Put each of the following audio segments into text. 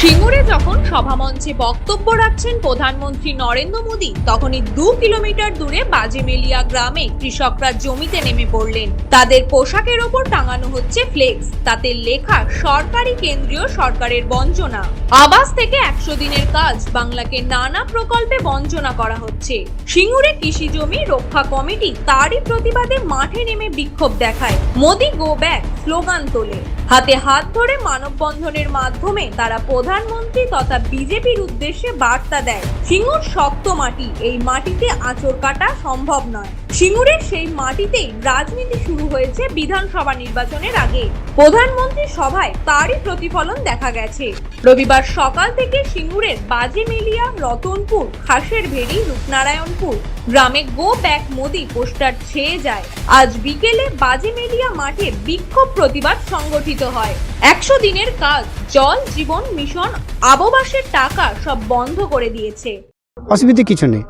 সিঙ্গুরে যখন সভামঞ্চে বক্তব্য রাখছেন প্রধানমন্ত্রী নরেন্দ্র মোদী, তখনই দু কিলোমিটার দূরে বাজেমেলিয়া গ্রামে কৃষকরা জমিতে নেমে পড়লেন। তাদের পোশাকের ওপর টাঙানো হচ্ছে ফ্লেক্স তাতে লেখা, সরকারি কেন্দ্রীয় সরকারের বঞ্চনা। আবাস থেকে একশো দিনের কাজ, বাংলাকে নানা প্রকল্পে বঞ্চনা করা হচ্ছে। সিঙ্গুরে কৃষি জমি রক্ষা কমিটি তারই প্রতিবাদে মাঠে নেমে বিক্ষোভ দেখায়। মোদি গো ব্যাক স্লোগান তোলে। হাতে হাত ধরে মানববন্ধনের মাধ্যমে তারা প্রধানমন্ত্রী তথা বিজেপির উদ্দেশ্যে বার্তা দেয় সিঙ্গুর শক্ত মাটি। এই মাটিতে আঁচড় কাটা সম্ভব নয়। সিঙ্গুরের সেই মাটিতেই রাজনীতি শুরু হয়েছে বিধানসভা নির্বাচনের আগে। প্রধানমন্ত্রী সভায় তারই প্রতিফলন দেখা গেছে। রবিবার সকাল থেকে সিঙ্গুরের বাজে বাজেমেলিয়া রতনপুর, খাসের ভেড়ি রূপনারায়ণপুর গ্রামে গো ব্যাক মোদি পোস্টার ছেয়ে যায়। আজ বিকেলে বাজে বাজেমেলিয়া মাঠে বিক্ষোভ প্রতিবাদ সংগঠিত হয়। একশো দিনের কাজ, জল জীবন মিশন, আববাসের টাকা সব বন্ধ করে দিয়েছে। অসুবিধে কিছু নেই।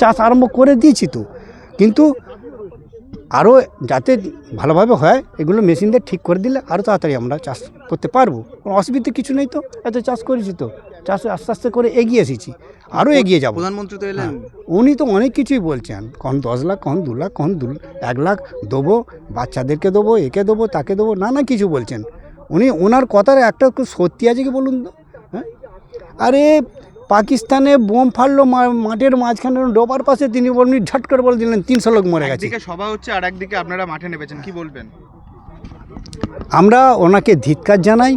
চাষ আরম্ভ করে দিয়েছি তো। কিন্তু আরও যাতে ভালোভাবে হয় এগুলো মেশিন দিয়ে ঠিক করে দিলে আরও তাড়াতাড়ি আমরা চাষ করতে পারব। কোনো অসুবিধে কিছু নেই তো এত চাষ করেছি তো। চাষ আস্তে আস্তে করে এগিয়ে এসেছি আরও এগিয়ে যাব। প্রধানমন্ত্রী তো এলেন। উনি তো অনেক কিছুই বলছেন। কখন দশ লাখ কখন দু লাখ কখন দু এক লাখ দেবো বাচ্চাদেরকে দেবো একে দেবো তাকে দেবো নানা কিছু বলছেন। উনি ওনার কথার একটা একটু সত্যি আছে কি বলুন তো? হ্যাঁ? আরে পাকিস্তানে বোম ফাড়লো মাঠের মাঝখানে ডোবার পাশে তিনি বলনি ঝট করে বলে দিলেন তিনশো লোক মরে গেছে। সবাই সভা হচ্ছে আর একদিকে আপনারা মাঠে নেমেছেন কি বলবেন? আমরা ওনাকে ধিৎকার জানাই।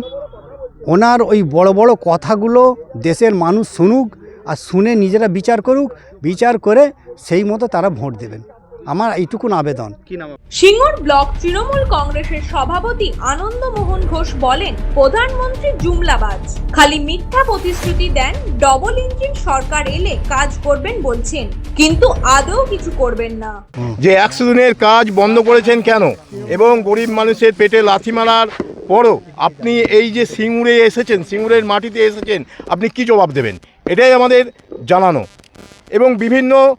ওনার ওই বড় বড় কথাগুলো দেশের মানুষ শুনুক আর শুনে নিজেরা বিচার করুক। বিচার করে সেই মতো তারা ভোট দেবেন। আমার এইটুকুন আবেদন। কি নাম? সিঙ্গুর ব্লক তৃণমূল কংগ্রেসের সভাপতি আনন্দমোহন ঘোষ বলেন প্রধানমন্ত্রী জুমলাবাজ। খালি মিথ্যা প্রতিশ্রুতি দেন ডবল ইঞ্জিন সরকার এলে কাজ করবেন বলছেন কিন্তু আদৌ কিছু করবেন না। যে একশো দিনের কাজ বন্ধ করেছেন কেন? এবং গরিব মানুষের পেটে লাথি মারার পরও আপনি এই যে সিঙ্গুরে এসেছেন সিঙ্গুরের মাটিতে এসেছেন আপনি কি জবাব দেবেন? এটাই আমাদের জানানো। এবং বিভিন্ন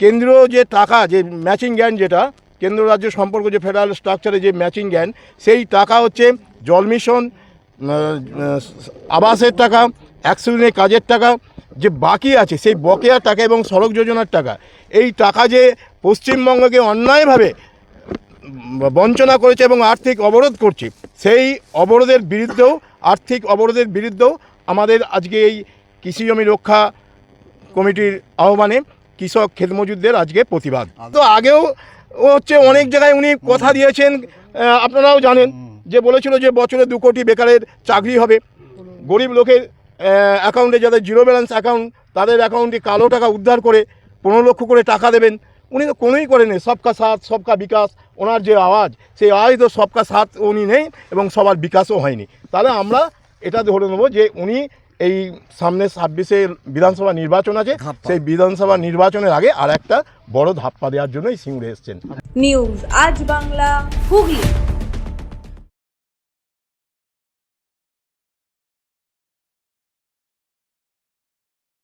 কেন্দ্রীয় যে টাকা, যে ম্যাচিং জ্ঞান যেটা কেন্দ্র রাজ্য সম্পর্ক যে ফেডারেল স্ট্রাকচারে যে ম্যাচিং জ্ঞান, সেই টাকা হচ্ছে জল মিশন আবাসের টাকা অ্যাক্সিডেন্টের কাজের টাকা, যে বাকি আছে, সেই বকেয়া টাকা এবং সড়ক যোজনার টাকা, এই টাকা যে পশ্চিমবঙ্গকে অন্যায়ভাবে বঞ্চনা করেছে এবং আর্থিক অবরোধ করছে, সেই অবরোধের বিরুদ্ধেও, আর্থিক অবরোধের বিরুদ্ধেও আমাদের আজকে এই কৃষি জমি রক্ষা কমিটির আহ্বানে কৃষক ক্ষেতমজুরদের আজকে প্রতিবাদ। তো আগেও হচ্ছে অনেক জায়গায় উনি কথা দিয়েছেন আপনারাও জানেন যে বলেছিল যে বছরে দু কোটি বেকারের চাকরি হবে। গরিব লোকের অ্যাকাউন্টে যাদের জিরো ব্যালেন্স অ্যাকাউন্ট তাদের অ্যাকাউন্টে কালো টাকা উদ্ধার করে পনেরো লক্ষ করে টাকা দেবেন। উনি তো কোনোই করেনি সবকা সাথ সবকা বিকাশ ওনার যে আওয়াজ সেই আওয়াজ তো সবকা সাথ উনি নেই এবং সবার বিকাশও হয়নি। তাহলে আমরা এটা ধরে নেব যে উনি এই সামনে ছাব্বিশে বিধানসভা নির্বাচন আছে সেই বিধানসভা নির্বাচনের আগে আর একটা বড় ধাপ্পা দেওয়ার জন্যই সিংড়ে এসছেন। নিউজ আজ বাংলা হুগলি।